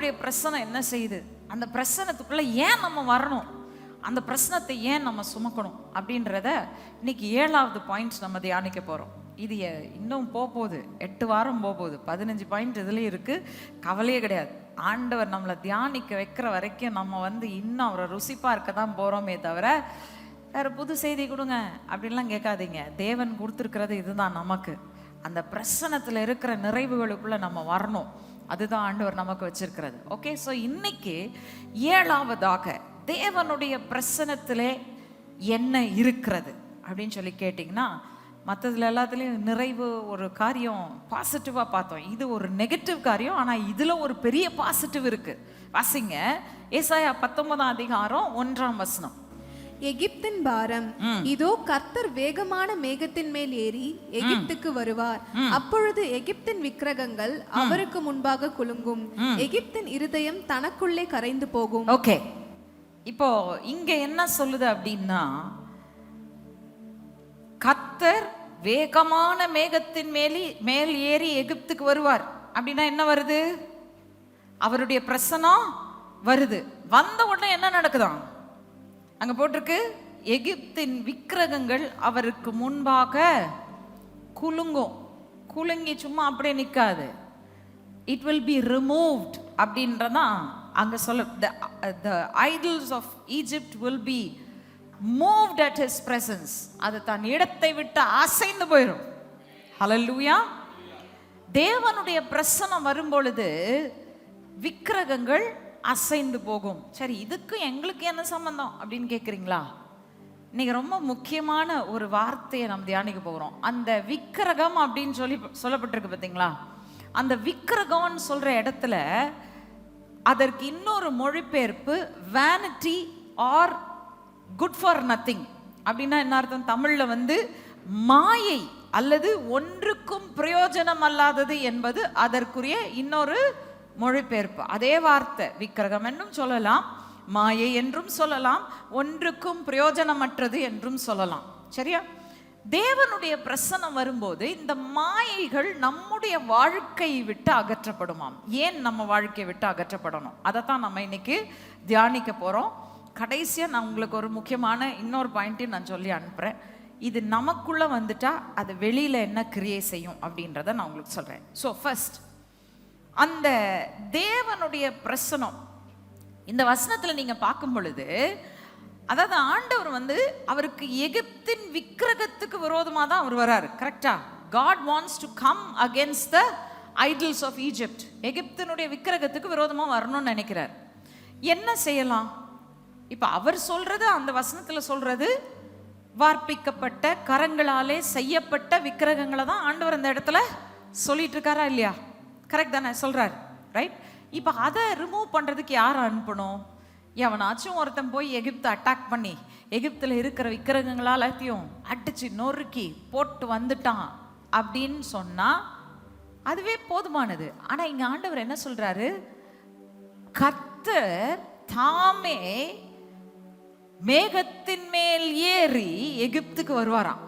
ஆண்டவருடைய பிரசனை என்ன செய்யுது? அந்த பிரசனத்துக்குள்ள ஏன் நம்ம வரணும்? அந்த பிரச்சனத்தை ஏன் நம்ம சுமக்கணும்? அப்படின்றத இன்னைக்கு ஏழாவது பாயிண்ட் நம்ம தியானிக்க போகிறோம் இது இன்னும் போக போகுது எட்டு வாரம் போக போகுது பதினஞ்சு பாயிண்ட் இதுலேயும் இருக்குது கவலையே கிடையாது. ஆண்டவர் நம்மளை தியானிக்க வைக்கிற வரைக்கும் நம்ம வந்து இன்னும் அவரை ருசிப்பாக இருக்க தான் போகிறோமே தவிர வேறு புது செய்தி கொடுங்க. அப்படின்லாம் கேட்காதீங்க. தேவன் கொடுத்துருக்கிறது இதுதான் நமக்கு. அந்த பிரசனத்தில் இருக்கிற நிறைவுகளுக்குள்ளே நம்ம வரணும். அதுதான் ஆண்டவர் நமக்கு வச்சிருக்கிறது. ஓகே ஸோ இன்னைக்கு ஏழாவதாக தேவனுடைய பிரசனத்திலே என்ன இருக்கிறது அப்படின்னு சொல்லி கேட்டிங்கன்னா மற்றதுல எல்லாத்துலேயும் நிறைவு ஒரு காரியம் பாசிட்டிவாக பார்த்தோம். இது ஒரு நெகட்டிவ் காரியம் ஆனால் இதில் ஒரு பெரிய பாசிட்டிவ் இருக்குது வாசிங்க. ஏசாயா பத்தொன்பதாம் அதிகாரம் ஒன்றாம் வசனம். எகிப்தின் பாரம். இதோ கர்த்தர் வேகமான மேகத்தின் மேல் ஏறி எகிப்துக்கு வருவார். அப்பொழுது எகிப்தின் விக்கிரகங்கள் அவருக்கு முன்பாக குலுங்கும். எகிப்தின் இருதயம் தனக்குள்ளே கரைந்து போகும். ஓகே. இப்போ இங்க என்ன சொல்லுது அப்படின்னா கத்தர் வேகமான மேகத்தின் மேலி மேல் ஏறி எகிப்துக்கு வருவார். அப்படின்னா என்ன வருது? அவருடைய பிரசனம் வருது. வந்த உடனே என்ன நடக்குதாம் அங்க போட்டிருக்கு. எகிப்தின் விக்கிரகங்கள் அவருக்கு முன்பாக குலுங்கும். குலுங்கி சும்மா அப்படியே நிற்காது இட் வில் பி ரிமூவ்ட் அப்படின்றதான் அங்கே சொல்ல the the idols of Egypt will be moved at his presence அது தன் இடத்தை விட்டு அசைந்து போயிடும் ஹalleluya தேவனுடைய பிரசனம் வரும்பொழுது விக்கிரகங்கள் அசைந்து போகும். சரி இதுக்கு எங்களுக்கு என்ன சம்பந்தம் அப்படின்னு கேட்குறீங்களா இன்னைக்கு ரொம்ப முக்கியமான ஒரு வார்த்தையை நம்ம தியானிக்க போகிறோம் அந்த விக்கிரகம் அப்படின்னு சொல்லி சொல்லப்பட்டிருக்கு பார்த்தீங்களா அந்த விக்கிரகம்னு சொல்கிற இடத்துல அதற்கு இன்னொரு மொழிபெயர்ப்பு vanity are good for nothing அப்படின்னா என்ன அர்த்தம்? தமிழில் வந்து மாயை அல்லது ஒன்றுக்கும் பிரயோஜனம் அல்லாதது என்பது அதற்குரிய இன்னொரு மொழிபெயர்ப்பு. அதே வார்த்தை விக்கிரகம் என்றும் சொல்லலாம் மாயை என்றும் சொல்லலாம் ஒன்றுக்கும் பிரயோஜனமற்றது என்றும் சொல்லலாம். சரியா? தேவனுடைய பிரசனம் வரும்போது இந்த மாயைகள் நம்முடைய வாழ்க்கையை விட்டு அகற்றப்படுமாம். ஏன் நம்ம வாழ்க்கையை விட்டு அகற்றப்படணும்? அதை தான் நம்ம இன்னைக்கு தியானிக்க போகிறோம் கடைசியாக நான் உங்களுக்கு ஒரு முக்கியமான இன்னொரு பாயிண்ட்டையும் நான் சொல்லி அனுப்புறேன். இது நமக்குள்ளே வந்துட்டா அது வெளியில் என்ன கிரியே செய்யும் அப்படின்றத நான் உங்களுக்கு சொல்கிறேன் ஸோ ஃபஸ்ட் அந்த தேவனுடைய பிரசனம். இந்த வசனத்தில் நீங்கள் பார்க்கும் பொழுது அதாவது ஆண்டவர் வந்து அவருக்கு எகிப்தின் விக்கிரகத்துக்கு விரோதமாக தான் அவர் வராரு. கரெக்டா God wants to come against the idols of Egypt எகிப்தினுடைய விக்கிரகத்துக்கு விரோதமாக வரணும்னு நினைக்கிறார். என்ன செய்யலாம்? இப்போ அவர் சொல்றது அந்த வசனத்தில் சொல்றது வார்ப்பிக்கப்பட்ட கரங்களாலே செய்யப்பட்ட விக்கிரகங்களை தான் ஆண்டவர் அந்த இடத்துல சொல்லிட்டு இருக்காரா இல்லையா? கரெக்ட் தானே சொல்கிறார் ரைட் இப்போ அதை ரிமூவ் பண்ணுறதுக்கு யார் அனுப்பணும்? எவனாச்சும் ஒருத்தன் போய் எகிப்தை அட்டாக் பண்ணி எகிப்தில் இருக்கிற விக்கிரகங்களா எல்லாத்தையும் அடிச்சு நொறுக்கி போட்டு வந்துட்டான் அப்படின்னு சொன்னால் அதுவே போதுமானது. ஆனால் இங்கே ஆண்டவர் என்ன சொல்கிறாரு கர்த்தர் தாமே மேகத்தின் மேல் ஏறி எகிப்துக்கு வருவாராம்.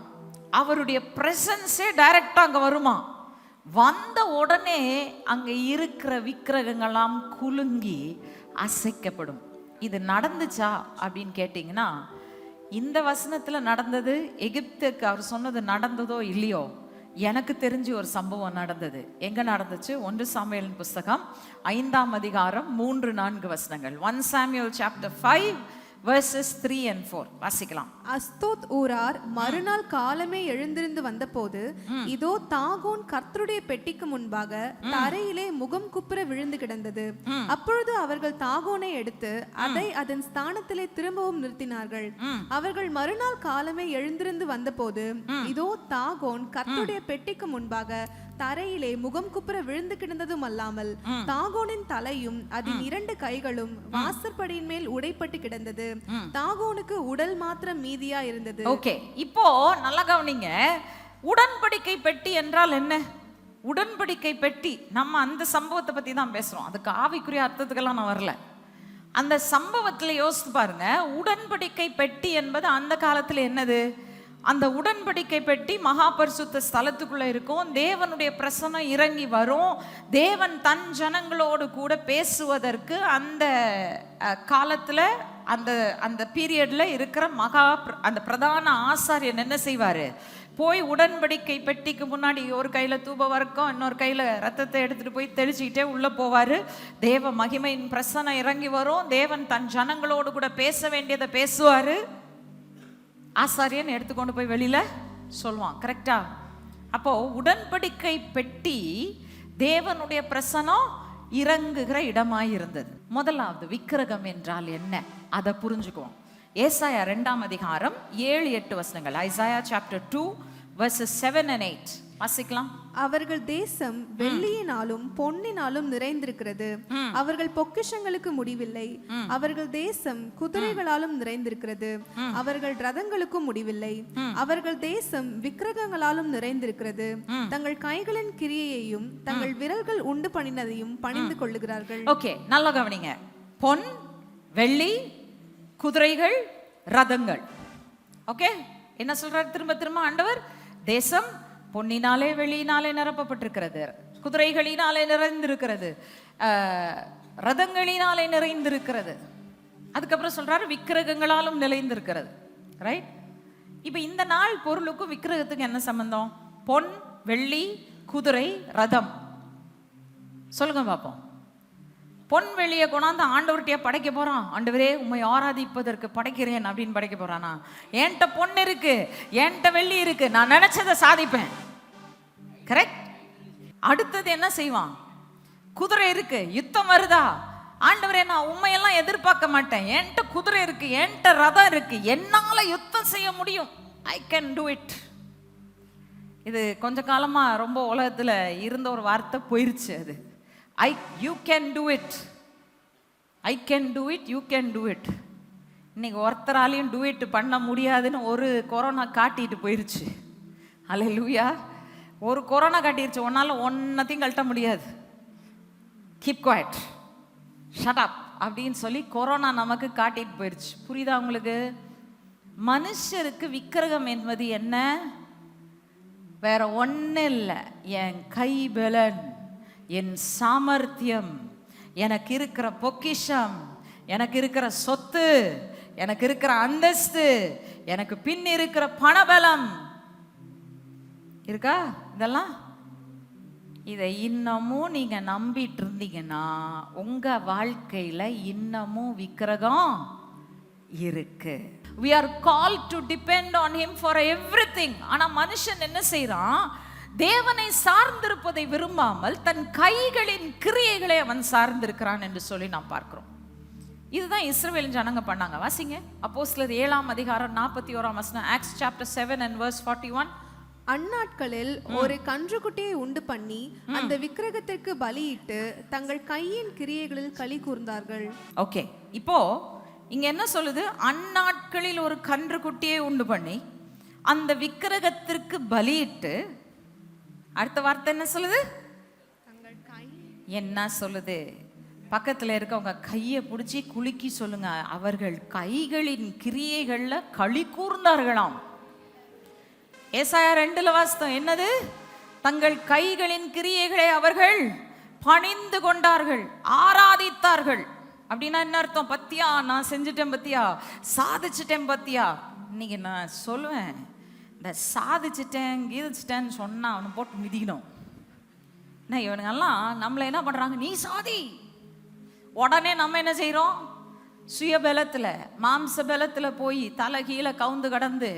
அவருடைய பிரசன்ஸே டைரக்டாக அங்கே வருமா? வந்த உடனே அங்கே இருக்கிற விக்கிரகங்கள்லாம் குலுங்கி அசைக்கப்படும். இது நடந்துச்சா அப்படின்னு கேட்டிங்கன்னா இந்த வசனத்தில் நடந்தது எகிப்துக்கு அவர் சொன்னது நடந்ததோ இல்லையோ எனக்கு தெரிஞ்சு ஒரு சம்பவம் நடந்தது. எங்கே நடந்துச்சு? ஒன்று சாமியலின் புஸ்தகம் ஐந்தாம் அதிகாரம் மூன்று நான்கு வசனங்கள். One Samuel chapter five verses three and four வாசிக்கலாம். அஸ்தோத் ஊரார் மறுநாள் காலமே எழுந்திருந்து வந்தபோது இதோ தாகோன் கர்த்தருடைய பெட்டிக்கு முன்பாக தரையிலே முகம் குப்புற விழுந்து கிடந்தது. அப்பொழுது அவர்கள் தாகோனை எடுத்து அதை அதன் ஸ்தானத்திலே திரும்பவும் நிறுத்தினார்கள். அவர்கள் மறுநாள் காலமே எழுந்திருந்து வந்தபோது இதோ தாகோன் கர்த்தருடைய பெட்டிக்கு முன்பாக தரையிலே முகம் குப்புற விழுந்து கிடந்ததும் அல்லாமல் தாகோனின் தலையும் அதன் இரண்டு கைகளும் வாசற்படியின் மேல் உடைப்பட்டு கிடந்தது. தாகோனுக்கு உடல் மாத்திரம் மீதியா இருந்தது. ஓகே. இப்போ நல்லா கவனிங்க. உடன்படிக்கை பெட்டி என்றால் என்ன? உடன்படிக்கை பெட்டி. நம்ம அந்த சம்பவத்தை பத்தி தான் பேசுறோம். அதுக்கு ஆவிக்குரிய அர்த்தத்துக்கெல்லாம் நான் வரல. அந்த சம்பவத்துல யோசித்து பாருங்க. உடன்படிக்கை பெட்டி என்பது அந்த காலத்துல என்னது? அந்த உடன்படிக்கை பெட்டி மகா பரிசுத்த இருக்கும். தேவனுடைய பிரசனம் இறங்கி வரும். தேவன் தன் ஜனங்களோடு கூட பேசுவதற்கு அந்த காலத்தில் அந்த அந்த பீரியடில் இருக்கிற மகா அந்த பிரதான ஆசாரியன் என்ன செய்வார்? போய் உடன்படிக்கை பெட்டிக்கு முன்னாடி ஒரு கையில் தூப வர்க்கம் இன்னொரு கையில் ரத்தத்தை எடுத்துட்டு போய் தெளிச்சுக்கிட்டே உள்ளே போவார். தேவ மகிமையின் பிரசனம் இறங்கி வரும். தேவன் தன் ஜனங்களோடு கூட பேச வேண்டியதை பேசுவார். ஆசாரியன் எடுத்துக்கொண்டு போய் வெளியில சொல்லுவான் கரெக்டா அப்போ உடன்படிக்கை பெட்டி தேவனுடைய பிரசனம் இறங்குகிற இடமாய் இருந்தது. முதலாவது விக்கிரகம் என்றால் என்ன? அதை புரிஞ்சுக்குவோம். ஏசாயா ரெண்டாம் அதிகாரம் ஏழு எட்டு வசனங்கள். Isaiah chapter two verses seven and eight வாசிக்கலாம். அவர்கள் தேசம் வெள்ளியினாலும் பொன்னினாலும் நிறைந்திருக்கிறது. அவர்கள் பொக்கிஷங்களுக்கு முடிவில்லை. அவர்கள் தேசம் குதிரைகளாலும் நிறைந்திருக்கிறது. அவர்கள் ரதங்களுக்கும் முடிவில்லை. அவர்கள் தேசம் விக்கிரகங்களாலும் நிறைந்திருக்கிறது. தங்கள் கைகளின் கிரியையையும் தங்கள் விரல்கள் உண்டு பண்ணினதையும் பணிந்து கொள்ளுகிறார்கள். ஓகே நல்லா கவனிங்க. பொன் வெள்ளி குதிரைகள் ரதங்கள். ஓகே என்ன சொல்றாரு? திரும்ப திரும்ப ஆண்டவர்? தேசம் பொன்னினாலே வெளியினாலே நிரப்பப்பட்டிருக்கிறது. குதிரைகளினாலே நிறைந்திருக்கிறது. ரதங்களினாலே நிறைந்திருக்கிறது. அதுக்கப்புறம் சொல்றாரு விக்கிரகங்களாலும் நிறைந்திருக்கிறது ரைட் இப்போ இந்த நாள் பொருளுக்கும் விக்கிரகத்துக்கும் என்ன சம்பந்தம்? பொன் வெள்ளி குதிரை ரதம். சொல்லுங்க பார்ப்போம் பொன் வெளியை கொண்டாந்து ஆண்டவர்கிட்டயே படைக்க போகிறான் ஆண்டவரே உண்மை ஆராதிப்பதற்கு படைக்கிறேன் அப்படின்னு படைக்க போகிறானா என்கிட்ட பொன் இருக்கு என்கிட்ட வெள்ளி இருக்கு நான் நினைச்சதை சாதிப்பேன். கரெக்ட் அடுத்தது என்ன செய்வான்? குதிரை இருக்கு யுத்தம் வருதா? ஆண்டவரே நான் உண்மையெல்லாம் எதிர்பார்க்க மாட்டேன். என்கிட்ட குதிரை இருக்கு என்கிட்ட ரதம் இருக்கு என்னால யுத்தம் செய்ய முடியும்? ஐ கேன் டூ இட் இது கொஞ்ச காலமாக ரொம்ப உலகத்தில் இருந்த ஒரு வார்த்தை போயிருச்சு அது. I you can do it I can do it you can do it இன்னைக்கு ஒருத்தராலையும் டூ இட் பண்ண முடியாதுன்னு ஒரு கொரோனா காட்டிட்டு போயிருச்சு. அல்ல லூயா ஒரு கொரோனா காட்டிருச்சு. உன்னால ஒன்னத்தையும் கழட்ட முடியாது. கீப் குவாய்ட் ஷட் அப் அப்படின்னு சொல்லி கொரோனா நமக்கு காட்டிட்டு போயிருச்சு. புரியுதா உங்களுக்கு? மனுஷருக்கு விக்கிரகம் என்பது என்ன? வேற ஒன்றும் இல்லை என் கை பலன். என் சாமர்த்தியம் எனக்கு இருக்கிற பொக்கிஷம் எனக்கு இருக்கிற சொத்து எனக்கு இருக்கிற அந்தஸ்து எனக்கு பின் இருக்கிற பணபலம். இருக்கா இதெல்லாம்? இதை இன்னமும் நீங்க நம்பிட்டு இருந்தீங்கன்னா உங்க வாழ்க்கையில இன்னமும் விக்கிரகம் இருக்கு. We are call to depend on him for everything ஆனா மனுஷன் என்ன செய்யறான் தேவனை சார்ந்திருப்பதை விரும்பாமல் தன் கைகளின் கிரியைகளை அவன் சார்ந்திருக்கிறான் என்று சொல்லி நாம் பார்க்கிறோம். இதுதான் இஸ்ரவேல் ஜனங்க பண்ணாங்க. வாசிங்க. அப்போஸ்தலர் ஏழாம் அதிகாரம் நாற்பத்தி ஓராம் வசனம் Acts chapter seven and verse forty one அந்நாட்களில் ஒரு கன்றுக்குட்டியை உண்டு பண்ணி அந்த விக்கிரகத்திற்கு பலியிட்டு தங்கள் கையின் கிரியைகளில் களி கூர்ந்தார்கள். ஓகே. இப்போ இங்க என்ன சொல்லுது? அந்நாட்களில் ஒரு கன்று குட்டியை உண்டு பண்ணி அந்த விக்கிரகத்திற்கு பலியிட்டு அடுத்த வார்த்தை என்ன சொல்லுது? என்ன சொல்லுது? பக்கத்துல இருக்கவங்க கையை பிடிச்சி குலுக்கி சொல்லுங்க. அவர்கள் கைகளின் கிரியைகள்ல களி கூர்ந்தார்களாம். ஏசாயா ரெண்டுல வாஸ்தம் என்னது? தங்கள் கைகளின் கிரியைகளை அவர்கள் பணிந்து கொண்டார்கள் ஆராதித்தார்கள். அப்படின்னா என்ன அர்த்தம்? பத்தியா நான் செஞ்சுட்டேன் பத்தியா? சாதிச்சிட்டேன் பத்தியா? இன்னைக்கு நான் சொல்லுவேன் இந்த சாதிச்சிட்டேன் கீதிச்சிட்டேன்னு சொன்னால் அவனை போட்டு மிதிக்கணும். என்ன இவனுங்கெல்லாம் நம்மளை என்ன பண்ணுறாங்க நீ சாதி. உடனே நம்ம என்ன செய்கிறோம் சுய மாம்ச பலத்தில் போய் தலை கீழே கவுந்து கடந்து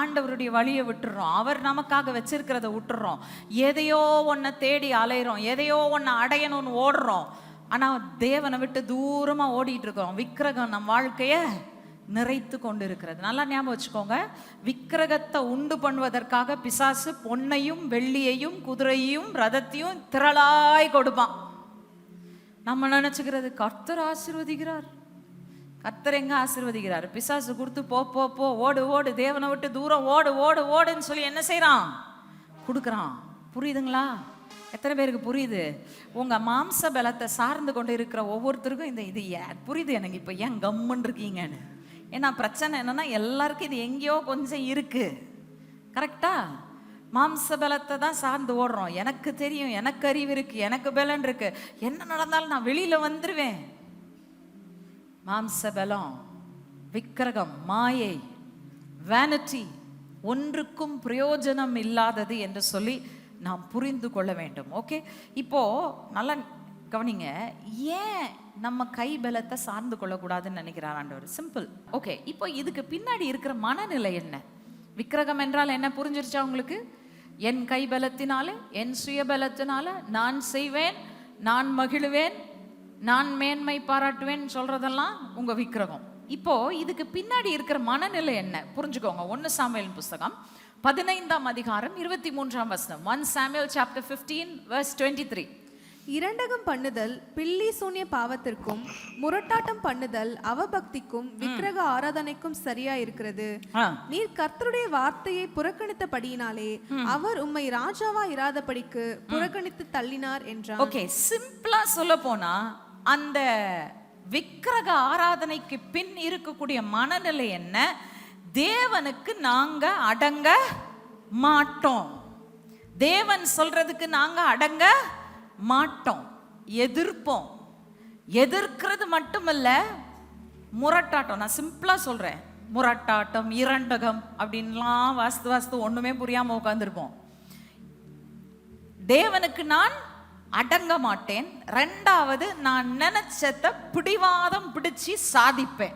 ஆண்டவருடைய வழியை விட்டுறோம். அவர் நமக்காக வச்சிருக்கிறத விட்டுறோம். எதையோ ஒன்றை தேடி அலையிறோம். எதையோ ஒன்றை அடையணும்னு ஓடுறோம். ஆனால் தேவனை விட்டு தூரமாக ஓடிட்டு இருக்கோம் விக்கிரகம் நம் வாழ்க்கையை நிறைத்து கொண்டு இருக்கிறது நல்லா ஞாபகம் வச்சுக்கோங்க. விக்கிரகத்தை உண்டு பண்ணுவதற்காக பிசாசு பொன்னையும் வெள்ளியையும் குதிரையையும் ரதத்தையும் திரளாய் கொடுப்பான். நம்ம நினச்சிக்கிறது கர்த்தர் ஆசிர்வதிக்கிறார். கர்த்தர் எங்க ஆசீர்வதிக்கிறார்? பிசாசு கொடுத்து போ போ போ ஓடு ஓடு தேவனை விட்டு தூரம் ஓடு ஓடு ஓடுன்னு சொல்லி என்ன செய்கிறான் கொடுக்குறான். புரியுதுங்களா? எத்தனை பேருக்கு புரியுது? உங்க மாம்ச பலத்தை சார்ந்து கொண்டு இருக்கிற ஒவ்வொருத்தருக்கும் இந்த இது புரியுது எனக்கு இப்போ ஏன் கம்முன்னு இருக்கீங்கன்னு. ஏன்னா பிரச்சனை என்னன்னா எல்லாருக்கும் இது எங்கேயோ கொஞ்சம் இருக்கு. கரெக்டா? மாம்ச பலத்தை தான் சார்ந்து ஓடுறோம். எனக்கு தெரியும் எனக்கு அறிவு இருக்கு எனக்கு பலன் இருக்கு. என்ன நடந்தாலும் நான் வெளியில வந்துருவேன். மாம்ச பலம் விக்கிரகம் மாயை வேனிட்டி ஒன்றுக்கும் பிரயோஜனம் இல்லாதது என்று சொல்லி நாம் புரிந்து கொள்ள வேண்டும். ஓகே இப்போ நல்லா கவனிங்க ஏன் நம்ம கை பலத்தை சார்ந்து கொள்ளக்கூடாதுன்னு நினைக்கிறார் ஆண்டவர்? சிம்பிள் ஓகே இப்போ இதுக்கு பின்னாடி இருக்கிற மனநிலை என்ன? விக்கிரகம் என்றால் என்ன புரிஞ்சிருச்சா உங்களுக்கு? என் கை பலத்தினால என் சுயபலத்தினால நான் செய்வேன் நான் மகிழுவேன் நான் மேன்மை பாராட்டுவேன் சொல்றதெல்லாம் உங்க விக்கிரகம். இப்போ இதுக்கு பின்னாடி இருக்கிற மனநிலை என்ன? புரிஞ்சுக்கோங்க. ஒன்னு சாமியல் புஸ்தகம் பதினைந்தாம் அதிகாரம் இருபத்தி மூன்றாம் வசனம். One Samuel chapter fifteen verse twenty three இரண்டகம் பண்ணுதல் பில்லி சூன்ய பாவத்திற்கும் முரட்டாட்டம் பண்ணுதல் அவபக்திக்கும் விக்கிரக ஆராதனைக்கும் சரியா இருக்கிறது. நீர் கர்த்தருடைய வார்த்தையை புறக்கணித்தபடியினாலே அவர் உம்மை ராஜாவா இராதபடிக்கு புறக்கணித்து தள்ளினார் என்றார் ஓகே சிம்பிளா சொல்ல போனா அந்த விக்கிரக ஆராதனைக்கு பின் இருக்கக்கூடிய மனநிலை என்ன? தேவனுக்கு நாங்க அடங்க மாட்டோம். தேவன் சொல்றதுக்கு நாங்க அடங்க மாட்டோம் எதிர்ப்போம். எதிர்க்கிறது மட்டுமல்ல முரட்டாட்டம். நான் சிம்பிளாக சொல்கிறேன் முரட்டாட்டம் இரண்டகம் அப்படின்லாம் வாஸ்து வாஸ்து ஒன்றுமே புரியாமல் உட்காந்துருப்போம் தேவனுக்கு நான் அடங்க மாட்டேன். ரெண்டாவது நான் நினைச்சத பிடிவாதம் பிடிச்சு சாதிப்பேன்.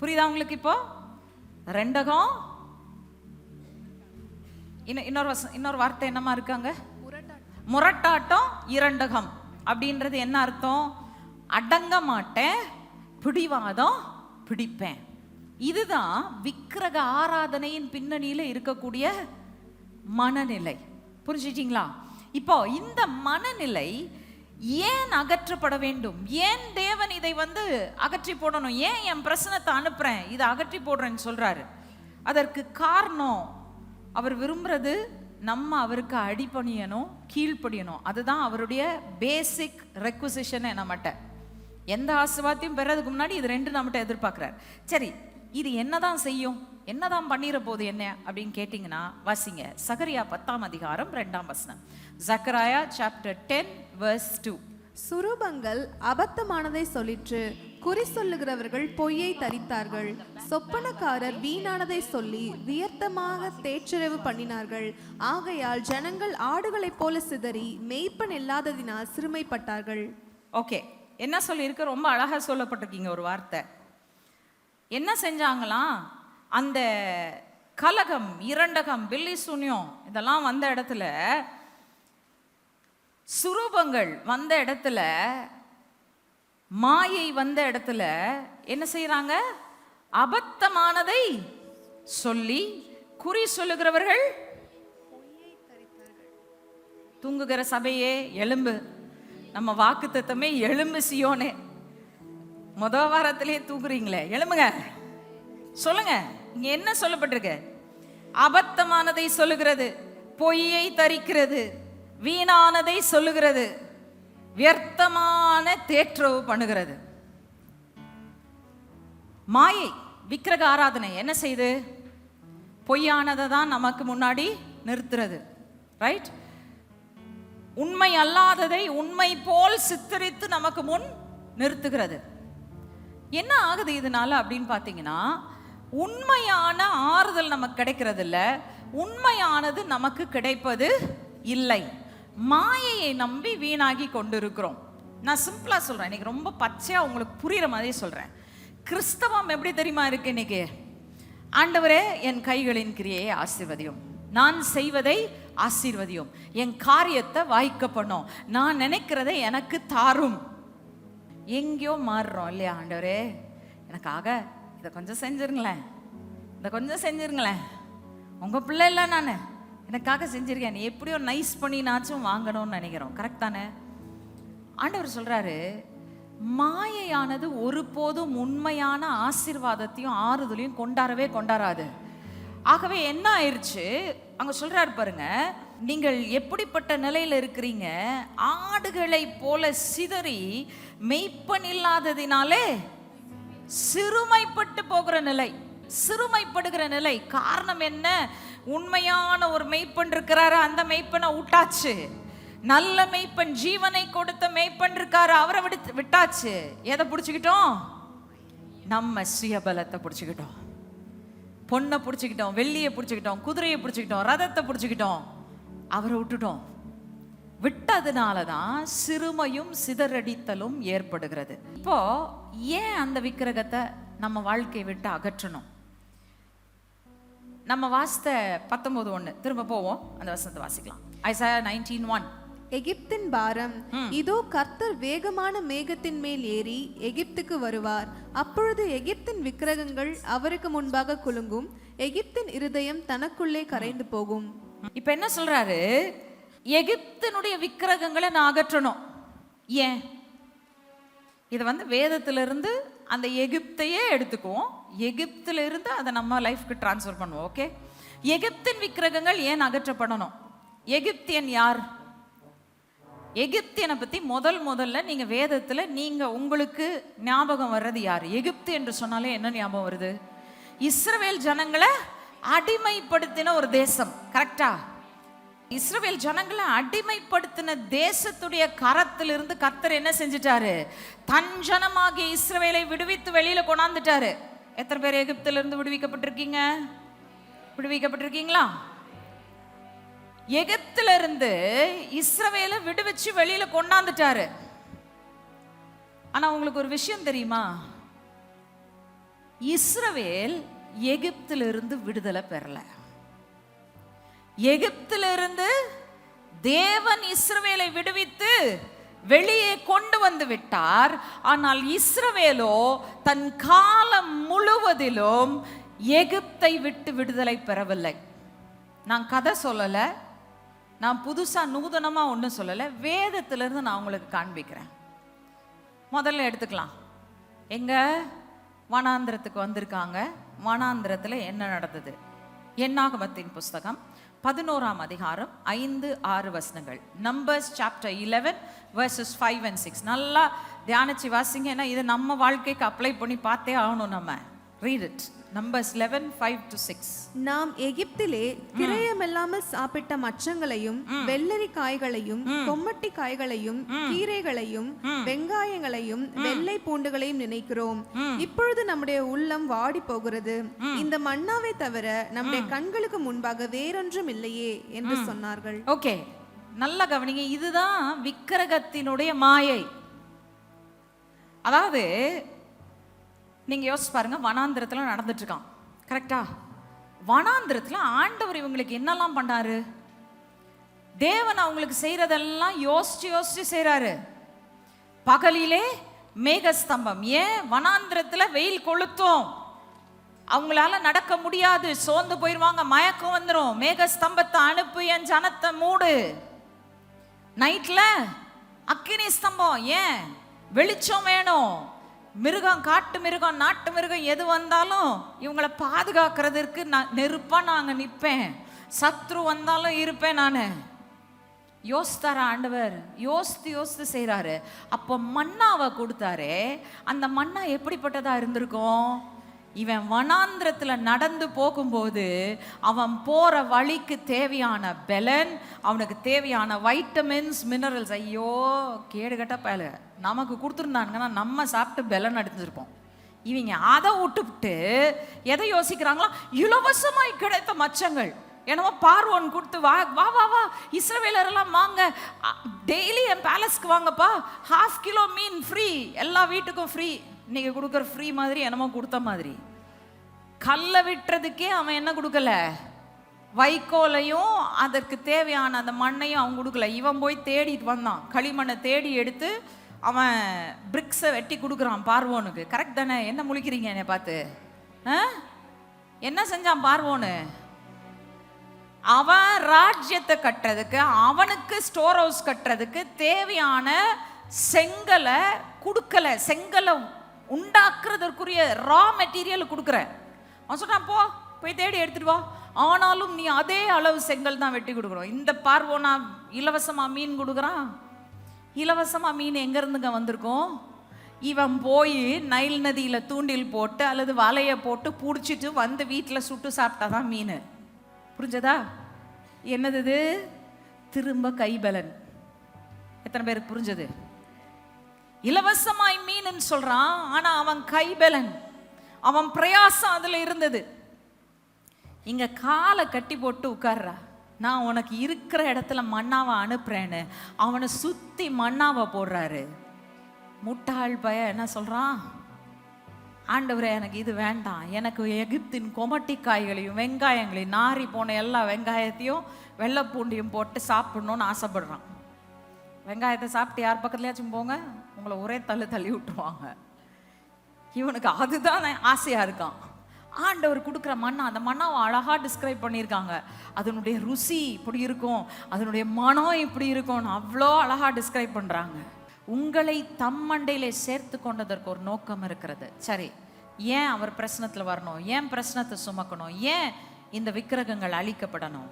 புரியுதா உங்களுக்கு இப்போ? ரெண்டகம். இன்னும் இன்னொரு இன்னொரு வார்த்தை என்னமா இருக்காங்க? முரட்டாட்டம் இரண்டகம். அப்படின்றது என்ன அர்த்தம்? அடங்க மாட்டேன் பிடிவாதம் பிடிப்பேன். இதுதான் விக்கிரக ஆராதனையின் பின்னணியில் இருக்கக்கூடிய மனநிலை. புரிஞ்சுட்டீங்களா? இப்போ இந்த மனநிலை ஏன் அகற்றப்பட வேண்டும்? ஏன் தேவன் இதை வந்து அகற்றி போடணும்? ஏன் என் பிரச்சனத்தை அனுப்புறேன்? இதை அகற்றி போடுறேன்னு சொல்றாரு. அதற்கு காரணம் அவர் விரும்புறது நம்ம அவருக்கு அடிபணியணும் கீழ்ப்படியணும். அதுதான் அவருடைய பேசிக் ரெக்வசிஷன் நம்மகிட்ட. எந்த ஆசிர்வாதத்தையும் பெறதுக்கு முன்னாடி இது ரெண்டு நம்மகிட்ட எதிர்பார்க்குறாரு. சரி இது என்னதான் செய்யும்? என்னதான் பண்ணிட போகுது என்ன? அப்படின்னு கேட்டிங்கன்னா வாசிங்க. சகரியா பத்தாம் அதிகாரம் ரெண்டாம் வசனம். Zechariah chapter ten verse two சுரூபங்கள் அபத்தமானதை சொல்லிற்று. குறி சொல்லுகிறவர்கள் பொய்யை தரித்தார்கள். சொப்பனக்காரர் வீணானதை சொல்லி வியர்த்தமாக தேற்றரவு பண்ணினார்கள். ஆகையால் ஜனங்கள் ஆடுகளைப் போல சிதறி மெய்ப்பன் இல்லாததினால் சிறுமைப்பட்டார்கள். ஓகே என்ன சொல்லியிருக்கு? ரொம்ப அழகா சொல்லப்பட்டிருக்கீங்க ஒரு வார்த்தை. என்ன செஞ்சாங்களாம் அந்த கலகம் இரண்டகம் பில்லி சுனியம் இதெல்லாம் வந்த இடத்துல சுரூபங்கள் வந்த இடத்துல மாயை வந்த இடத்துல என்ன செய்கிறாங்க அபத்தமானதை சொல்லி குறி சொல்லுகிறவர்கள் தூங்குகிற சபையே எலும்பு. நம்ம வாக்கு தத்தமே எலும்பு சியோனே. முத வாரத்திலே தூங்குறீங்களே. எலும்புங்க. சொல்லுங்க. இங்க என்ன சொல்லப்பட்டிருக்கு? அபத்தமானதை சொல்லுகிறது பொய்யை தரிக்கிறது வீணானதை சொல்லுகிறது. வியர்த்தமான தேற்றவு பண்ணுகிறது. மாயை விக்கிரக ஆராதனை என்ன செய்து? பொய்யானதை தான் நமக்கு முன்னாடி நிறுத்துறது. ரைட் உண்மை அல்லாததை உண்மை போல் சித்தரித்து நமக்கு முன் நிறுத்துகிறது. என்ன ஆகுது இதனால அப்படின்னு பார்த்தீங்கன்னா உண்மையான ஆறுதல் நமக்கு கிடைக்கிறது இல்லை உண்மையானது நமக்கு கிடைப்பது இல்லை. மாயையை நம்பி வீணாகி கொண்டிருக்கிறோம். நான் சிம்பிளாக சொல்கிறேன் இன்னைக்கு ரொம்ப பச்சையாக உங்களுக்கு புரிகிற மாதிரி சொல்கிறேன் கிறிஸ்தவம் எப்படி தெரியுமா இருக்கு இன்னைக்கு? ஆண்டவரே என் கைகளின் கிரியையை ஆசிர்வதியும். நான் செய்வதை ஆசீர்வதியும். என் காரியத்தை வாய்க்க பண்ணும். நான் நினைக்கிறதை எனக்கு தாரும். எங்கேயோ மாறுறோம் இல்லையா ஆண்டவரே? எனக்காக இதை கொஞ்சம் செஞ்சிருங்களேன். இதை கொஞ்சம் செஞ்சிருங்களேன். உங்கள் பிள்ளை இல்லை நான். எனக்காக செஞ்சிருக்கேன். நீ எப்படியோ நைஸ் பண்ணினாச்சும் வாங்கணும்னு நினைக்கிறோம். கரெக்ட் தானே? ஆண்டவர் சொல்றாரு மாயையானது ஒருபோதும் உண்மையான ஆசீர்வாதத்தையும் ஆறுதலையும் கொண்டாடவே கொண்டாடாது. ஆகவே என்ன ஆயிடுச்சு அங்க சொல்றாரு பாருங்க நீங்கள் எப்படிப்பட்ட நிலையில இருக்கிறீங்க? ஆடுகளை போல சிதறி மெய்ப்பன் இல்லாததினாலே சிறுமைப்பட்டு போகிற நிலை சிறுமைப்படுகிற நிலை. காரணம் என்ன? உண்மையான ஒரு மெய்ப்பன் இருக்கிறாரு அந்த மெய்ப்பனை விட்டாச்சு நல்ல மெய்ப்பன் ஜீவனை கொடுத்த மெய்ப்பன் இருக்காரு அவரை விடு விட்டாச்சு. எதை பிடிச்சிக்கிட்டோம்? நம்ம சுயபலத்தை பிடிச்சிக்கிட்டோம். பொண்ணை பிடிச்சிக்கிட்டோம் வெள்ளியை பிடிச்சிக்கிட்டோம் குதிரையை பிடிச்சிக்கிட்டோம் ரதத்தை பிடிச்சிக்கிட்டோம். அவரை விட்டுட்டோம். விட்டதுனால தான் சிறுமையும் சிதறடித்தலும் ஏற்படுகிறது. இப்போ ஏன் அந்த விக்கிரகத்தை நம்ம வாழ்க்கையை விட்டு அகற்றணும்? நம்ம வாசித்த பத்தொன்பது ஒன்று திரும்ப போவோம். அந்த வசனத்தை வாசிக்கலாம். ஐசாயா நைன்டீன் ஒன் எகிப்தின் பாரம் இதோ கர்த்தர் வேகமான மேகத்தின் மேல் ஏறி எகிப்துக்கு வருவார். அப்பொழுது எகிப்தின் விக்கிரகங்கள் அவருக்கு முன்பாக குலுங்கும். எகிப்தின் இருதயம் தனக்குள்ளே கரைந்து போகும். இப்போ என்ன சொல்றாரு? எகிப்தினுடைய விக்கிரகங்களை நான் அகற்றணும். ஏன்? இது வந்து வேதத்திலிருந்து அந்த எகிப்தையே எடுத்துக்குவோம். எகிப்திலிருந்து அதை நம்ம லைஃப்க்கு ட்ரான்ஸ்ஃபர் பண்ணுவோம் ஓகே எகிப்தின் விக்கிரகங்கள் ஏன் அகற்றப்படணும்? எகிப்தியன் யார்? எகிப்தியனை பற்றி முதல் முதல்ல நீங்கள் வேதத்தில் நீங்கள் உங்களுக்கு ஞாபகம் வர்றது யார்? எகிப்து என்று சொன்னாலே என்ன ஞாபகம் வருது? இஸ்ரவேல் ஜனங்களை அடிமைப்படுத்தின ஒரு தேசம் கரெக்டா இஸ்ரவேல் ஜனங்களை அடிமைப்படுத்தின தேசத்துடைய கரத்திலிருந்து கர்த்தர் என்ன செஞ்சிட்டாரு? தன் ஜனமாகிய இஸ்ரவேலை விடுவித்து வெளியில கொண்டாந்துட்டாரு. எத்தனை பேர் எகிப்திலிருந்து விடுவிக்கப்பட்டிருக்கீங்க? விடுவிக்கப்பட்டிருக்கீங்களா? எகிப்துல இருந்து இஸ்ரவேல விடுவிச்சு வெளியில கொண்டாந்துட்டாரு. ஆனா உங்களுக்கு ஒரு விஷயம் தெரியுமா? இஸ்ரவேல் எகிப்துல இருந்து விடுதலை பெறல. எகிப்திலிருந்து தேவன் இஸ்ரவேலை விடுவித்து வெளியே கொண்டு வந்து விட்டார். ஆனால் இஸ்ரவேலோ தன் காலம் முழுவதிலும் எகிப்தை விட்டு விடுதலை பெறவில்லை. நான் கதை சொல்லலை. நான் புதுசாக நூதனமாக ஒன்றும் சொல்லலை. வேதத்திலிருந்து நான் உங்களுக்கு காண்பிக்கிறேன். முதல்ல எடுத்துக்கலாம். எங்கே? வனாந்திரத்துக்கு வந்திருக்காங்க. வனாந்திரத்தில் என்ன நடந்தது? என்னாகமத்தின் புஸ்தகம். பதினோராம் அதிகாரம் ஐந்து ஆறு வசனங்கள். Numbers chapter eleven verses five and six நல்லா தியானிச்சு வாசிங்க. ஏன்னா இதை நம்ம வாழ்க்கைக்கு அப்ளை பண்ணி பார்த்தே ஆகணும் நம்ம. Read it Numbers eleven five to six நாம் எகிப்திலே கிரயமில்லாமல் சாப்பிட்ட மச்சங்களையும் வெள்ளரி காய்களையும் கொம்மட்டி காய்களையும் கீரைகளையும் வெங்காயங்களையும் வெள்ளை பூண்டுகளையும் நினைக்கிறோம். இப்பொழுது நம்முடைய உள்ளம் வாடி போகிறது இந்த மன்னாவை தவிர நம்முடைய கண்களுக்கு முன்பாக வேறொன்றும் இல்லையே என்று சொன்னார்கள். ஓகே நல்ல கவனிங்க. இதுதான் விக்கிரகத்தினுடைய மாயை. அதாவது நீங்கள் யோசிச்சு பாருங்க வனாந்திரத்தில் நடந்துட்டு இருக்கான் கரெக்டா வனாந்திரத்தில் ஆண்டவர் இவங்களுக்கு என்னெல்லாம் பண்ணாரு தேவன் அவங்களுக்கு செய்கிறதெல்லாம் யோசிச்சு யோசிச்சு செய்கிறாரு பகலிலே மேகஸ்தம்பம். ஏன்? வனாந்திரத்தில் வெயில் கொளுத்தும். அவங்களால நடக்க முடியாது. சோர்ந்து போயிடுவாங்க மயக்கம் வந்துடும் மேகஸ்தம்பத்தை அனுப்பு என் ஜனத்தை மூடு. நைட்ல அக்கினி ஸ்தம்பம். ஏன்? வெளிச்சம் வேணும். மிருகம் காட்டு மிருகம் நாட்டு மிருகம் எது வந்தாலும் இவங்களை பாதுகாக்கிறதுக்கு நான் நெருப்பாக நாங்கள் நிற்பேன் சத்ரு வந்தாலும் இருப்பேன் நான். யோசித்தார ஆண்டவர். யோசித்து யோசித்து செய்கிறாரு அப்போ மண்ணாவை கொடுத்தாரு. அந்த மன்னா எப்படிப்பட்டதாக இருந்திருக்கும்? இவன் வனாந்திரத்தில் நடந்து போகும்போது அவன் போகிற வழிக்கு தேவையான பெலன் அவனுக்கு தேவையான வைட்டமின்ஸ் மினரல்ஸ் ஐயோ கேடுகட்ட பயல. நமக்கு கொடுத்துருந்தாங்கன்னா நம்ம சாப்பிட்டு பெலன் அடிச்சிருப்போம். இவங்க அதை விட்டுவிட்டு எதை யோசிக்கிறாங்களா? இலவசமாய் கிடைத்த மச்சங்கள். என்னமோ பார்வோன் கொடுத்து வா வா வா வா இஸ்ரவேலரெல்லாம் வாங்க. டெய்லி என் பேலஸ்க்கு வாங்கப்பா. ஹாஃப் கிலோ மீன் ஃப்ரீ எல்லா வீட்டுக்கும் ஃப்ரீ இன்னைக்கு கொடுக்குற ஃப்ரீ மாதிரி என்னமோ கொடுத்த மாதிரி. கல்லை விட்டுறதுக்கே அவன் என்ன கொடுக்கல? வைக்கோலையும் அதற்கு தேவையான அந்த மண்ணையும் அவன் கொடுக்கல. இவன் போய் தேடிட்டு வந்தான். களிமண்ணை தேடி எடுத்து அவன் பிரிக்ஸை வெட்டி கொடுக்குறான் பார்வோனுக்கு. கரெக்ட் தானே? என்ன முழிக்கிறீங்க என்னை பார்த்து? ஆ? என்ன செஞ்சான் பார்வோனு? அவன் ராஜ்யத்தை கட்டுறதுக்கு அவனுக்கு ஸ்டோர் ஹவுஸ் கட்டுறதுக்கு தேவையான செங்கலை கொடுக்கல. செங்கலை உண்டாக்குறதற்குரிய ரா மெட்டீரியல் கொடுக்குறேன். அவன் சொல்றான் போ போய் தேடி எடுத்துட்டு வா. ஆனாலும் நீ அதே அளவு செங்கல் தான் வெட்டி கொடுக்கணும். இந்த பார்வோனா இலவசமாக மீன் கொடுக்குறான். இலவசமாக மீன் எங்கேருந்துங்க வந்திருக்கோம்? இவன் போய் நைல் நதியில் தூண்டில் போட்டு அல்லது வலையை போட்டு பிடிச்சிட்டு வந்து வீட்டில் சுட்டு சாப்பிட்டாதான் மீன். புரிஞ்சதா? என்னது இது? திரும்ப கைபலன். எத்தனை பேருக்கு புரிஞ்சது? இலவசமாய் மீனுன்னு சொல்கிறான் ஆனால் அவன் கைபலன். அவன் பிரயாசம் அதில் இருந்தது. இங்கே காலை கட்டி போட்டு உட்கார்றா. நான் உனக்கு இருக்கிற இடத்துல மண்ணாவை அனுப்புறேன்னு. அவனை சுற்றி மண்ணாவை போடுறாரு. முட்டாள் பய என்ன சொல்கிறான் ஆண்டவரே எனக்கு இது வேண்டாம். எனக்கு எகிப்தின் கொமட்டி காய்களையும் வெங்காயங்களையும் நாரி போன எல்லா வெங்காயத்தையும் வெள்ளைப்பூண்டியும் போட்டு சாப்பிடணும்னு ஆசைப்படுறான். வெங்காயத்தை சாப்பிட்டு யார் பக்கத்துலயாச்சும் போங்க. உங்களை ஒரே தள்ளு தள்ளி விட்டுருவாங்க. இவனுக்கு அதுதான் ஆசையா இருக்கான். ஆண்டவர் கொடுக்குற மண்ணா அந்த மண்ணாவை அழகா டிஸ்கிரைப் பண்ணியிருக்காங்க. அதனுடைய ருசி இப்படி இருக்கும் அதனுடைய மனம் இப்படி இருக்கும்னு அவ்வளோ அழகா டிஸ்கிரைப் பண்றாங்க. உங்களை தம்மண்டையிலே சேர்த்து கொண்டதற்கு ஒரு நோக்கம் இருக்கிறது. சரி ஏன் அவர் பிரச்சனத்தில் வரணும்? ஏன் பிரச்சனத்தை சுமக்கணும்? ஏன் இந்த விக்கிரகங்கள் அழிக்கப்படணும்?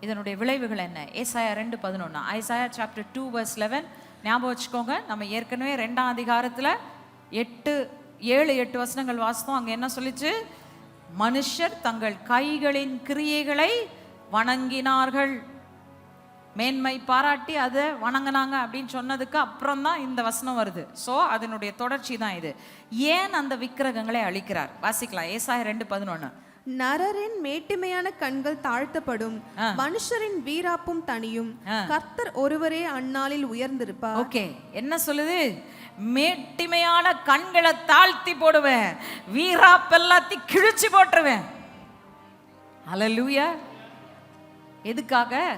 இதனுடைய விளைவுகள் என்ன? ஏசாயா ரெண்டு பதினொன்று Isaiah chapter two verse eleven ஞாபகம் வச்சுக்கோங்க நம்ம ஏற்கனவே ரெண்டாம் அதிகாரத்தில் எட்டு ஏழு எட்டு வசனங்கள் வாசித்தோம். அங்கே என்ன சொல்லிச்சு? மனுஷர் தங்கள் கைகளின் கிரியைகளை வணங்கினார்கள். மேன்மை பாராட்டி அதை வணங்கினாங்க அப்படின்னு சொன்னதுக்கு அப்புறம் தான் இந்த வசனம் வருது. ஸோ அதனுடைய தொடர்ச்சி தான் இது. ஏன் அந்த விக்கிரகங்களை அழிக்கிறார்? வாசிக்கலாம். ஏசாய ரெண்டு பதினொன்று நரரின் மேட்டிமையான கண்கள் தாழ்த்தப்படும். மனுஷரின் வீராப்பும் தனியும் கர்த்தர் ஒருவரே அந்நாளில் உயர்ந்திருப்பார். ஓகே என்ன சொல்லுது? மேட்டிமையான கண்களை தாழ்த்தி போடுவேன். வீராப்பெல்லாத்தையும் கிழிச்சு போட்டுருவேன். அலலூயா எதுக்காக?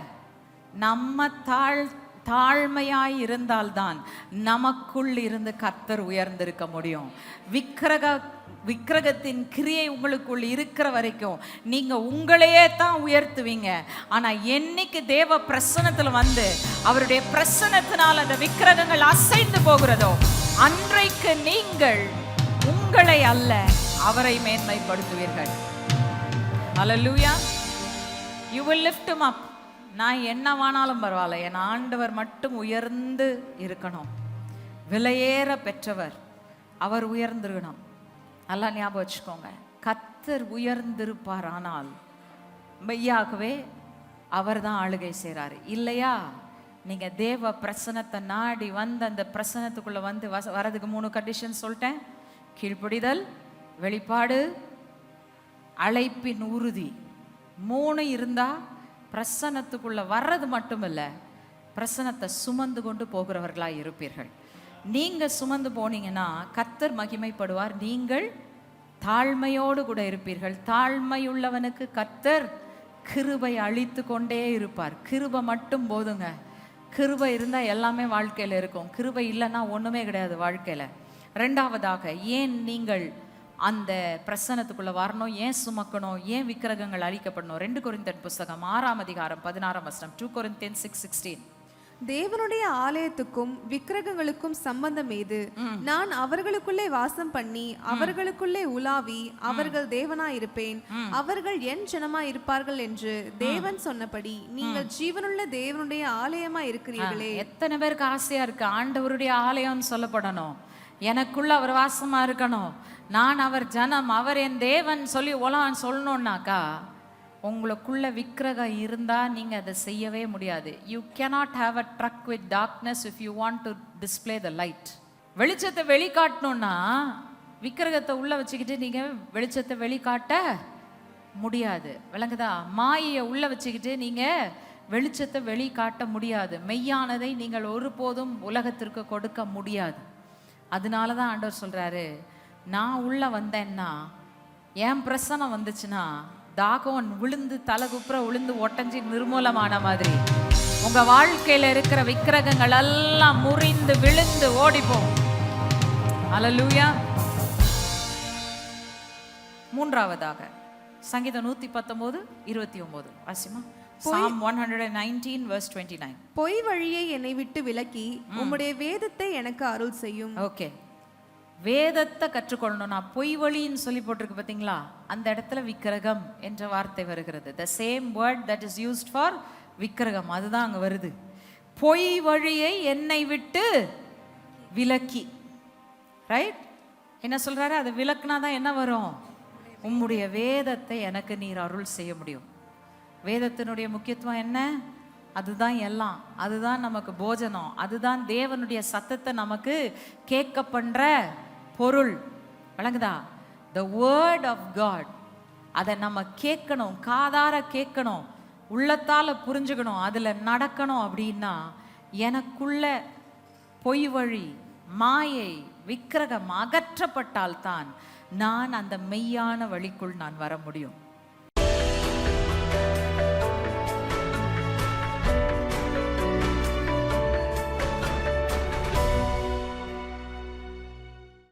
நம்ம தாழ் தாழ்மையாய் இருந்தால்தான் நமக்குள் இருந்து கர்த்தர் உயர்ந்திருக்க முடியும். விக்கிரக விக்கிரகத்தின் கிரியை உங்களுக்குள் இருக்கிற வரைக்கும் நீங்கள் உங்களையே தான் உயர்த்துவீங்க. ஆனால் என்னைக்கு தேவ பிரசனத்தில் வந்து அவருடைய பிரசனத்தினால் அந்த விக்கிரகங்கள் அசைந்து போகிறதோ அன்றைக்கு நீங்கள் உங்களை அல்ல அவரை மேன்மைப்படுத்துவீர்கள். ஹalleluya யூ வில் லிஃப்ட் அப் நான் என்ன வானாலும் பரவாயில்ல. என் ஆண்டவர் மட்டும் உயர்ந்து இருக்கணும். விலையேற பெற்றவர். அவர் உயர்ந்திருக்கணும். நல்லா ஞாபகம் வச்சுக்கோங்க. கத்தர் உயர்ந்திருப்பார் ஆனால் மெய்யாகவே அவர் தான் ஆளுகை செய்கிறாரு இல்லையா? நீங்கள் தேவ பிரசனத்தை நாடி வந்து அந்த பிரசனத்துக்குள்ளே வந்து வச வரதுக்கு மூணு கண்டிஷன் சொல்லிட்டேன். கீழ்ப்படிதல் வெளிப்பாடு அழைப்பின் உறுதி. மூணு இருந்தால் பிரசனத்துக்குள்ளே வர்றது மட்டும் இல்லை பிரசனத்தை சுமந்து கொண்டு போகிறவர்களாக இருப்பீர்கள். நீங்கள் சுமந்து போனீங்கன்னா கத்தர் மகிமைப்படுவார். நீங்கள் தாழ்மையோடு கூட இருப்பீர்கள். தாழ்மையுள்ளவனுக்கு கத்தர் கிருபை அழித்து கொண்டே இருப்பார். கிருபை மட்டும் போதுங்க. கிருபை இருந்தால் எல்லாமே வாழ்க்கையில இருக்கும். கிருபை இல்லைன்னா ஒண்ணுமே கிடையாது வாழ்க்கையில. ரெண்டாவதாக ஏன் நீங்கள் அந்த பிரசனத்துக்குள்ளே வரணும்? ஏன் சுமக்கணும்? ஏன் விக்கிரகங்கள் அழிக்கப்படணும்? ரெண்டு குறிந்தன் புஸ்தகம் ஆறாம் அதிகாரம் பதினாறாம் வசனம் டூ கொரிந்தியன் சிக்ஸ் சிக்ஸ்டீன் தேவனுடைய ஆலயத்துக்கும் விக்கிரகங்களுக்கும் சம்பந்தம் ஏது நான் அவர்களுக்குள்ளே வாசம் பண்ணி அவர்களுக்குள்ளே உலாவி அவர்கள் தேவனாயிருப்பேன் அவர்கள் என் ஜனமா இருப்பார்கள் என்று தேவன் சொன்னபடி நீங்கள் ஜீவனுள்ள தேவனுடைய ஆலயமா இருக்கிறீர்களே. எத்தனை பேருக்கு ஆசையா இருக்கு? ஆண்டவருடைய ஆலயம்னு சொல்லப்படணும். எனக்குள்ள அவர் வாசமா இருக்கணும். நான் அவர் ஜனம் அவர் என் தேவன் சொல்லி உலகம் சொல்லணும்னாக்கா உங்களுக்குள்ள விக்கிரகம் இருந்தால் நீங்கள் அதை செய்யவே முடியாது. You cannot have a truck with darkness if you want to display the light வெளிச்சத்தை வெளிக்காட்டணும்னா விக்கிரகத்தை உள்ளே வச்சுக்கிட்டு நீங்கள் வெளிச்சத்தை வெளிக்காட்ட முடியாது. விளங்குதா? மாயையை உள்ளே வச்சுக்கிட்டு நீங்கள் வெளிச்சத்தை வெளிக்காட்ட முடியாது. மெய்யானதை நீங்கள் ஒருபோதும் உலகத்திற்கு கொடுக்க முடியாது. அதனால தான் ஆண்டவர் சொல்கிறாரு நான் உள்ளே வந்தேன்னா என் பிரசனம் வந்துச்சுன்னா தாகம் விழுந்து தலகுப்புற விழுந்து ஒட்டஞ்சி நிர்மூலமான மாதிரி. உங்க வாழ்க்கையில இருக்கிற விக்கிரகங்கள் எல்லாம் முறிந்து விழுந்து ஓடிப்போம். அலலூயா மூன்றாவதாக சங்கீதம் நூத்தி பத்தொன்பது இருபத்தி ஒன்பது Wasima. Psalm one hundred nineteen verse twenty nine பொய் வழியை என்னை விட்டு விலக்கி உம்முடைய வேதத்தை எனக்கு அருள் செய்யும். ஓகே வேதத்தை கற்றுக்கொள்ளணும். நான் பொய் வழின்னு சொல்லி போட்டிருக்கு பார்த்தீங்களா? அந்த இடத்துல விக்கிரகம் என்ற வார்த்தை வருகிறது. The same word that is used for விக்கிரகம். அதுதான் அங்கே வருது. பொய் வழியை என்னை விட்டு விலக்கி. ரைட் என்ன சொல்கிறாரு அதை விளக்குனா தான் என்ன வரும்? உம்முடைய வேதத்தை எனக்கு நீர் அருள் செய்ய முடியும். வேதத்தினுடைய முக்கியத்துவம் என்ன? அதுதான் எல்லாம். அதுதான் நமக்கு போஜனம். அதுதான் தேவனுடைய சத்தத்தை நமக்கு கேட்க பண்ணுற பொருள். வழங்குதா? த வேர்ட் ஆஃப் காட் அதை நம்ம கேட்கணும் காதார கேட்கணும் உள்ளத்தால் புரிஞ்சுக்கணும் அதில் நடக்கணும் அப்படின்னா எனக்குள்ள பொய் வழி மாயை விக்கிரகம் அகற்றப்பட்டால்தான் நான் அந்த மெய்யான வழிக்குள் நான் வர முடியும்.